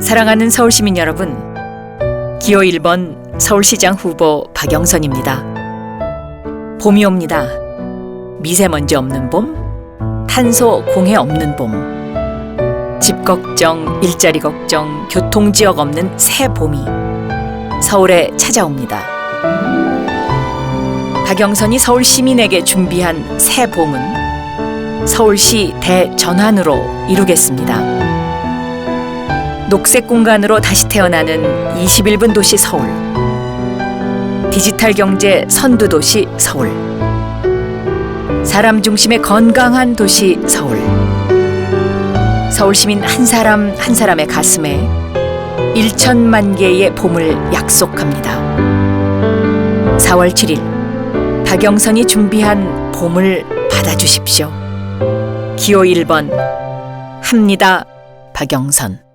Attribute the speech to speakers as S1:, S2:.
S1: 사랑하는 서울시민 여러분, 기호 1번 서울시장 후보 박영선입니다. 봄이 옵니다. 미세먼지 없는 봄, 탄소 공해 없는 봄. 집 걱정, 일자리 걱정, 교통 지역 없는 새 봄이 서울에 찾아옵니다. 박영선이 서울 시민에게 준비한 새 봄은 서울시 대전환으로 이루겠습니다. 녹색 공간으로 다시 태어나는 21분 도시 서울. 디지털 경제 선두 도시 서울. 사람 중심의 건강한 도시 서울. 서울 시민 한 사람 한 사람의 가슴에 1천만 개의 봄을 약속합니다. 4월 7일 박영선이 준비한 봄을 받아주십시오. 기호 1번 합니다. 박영선.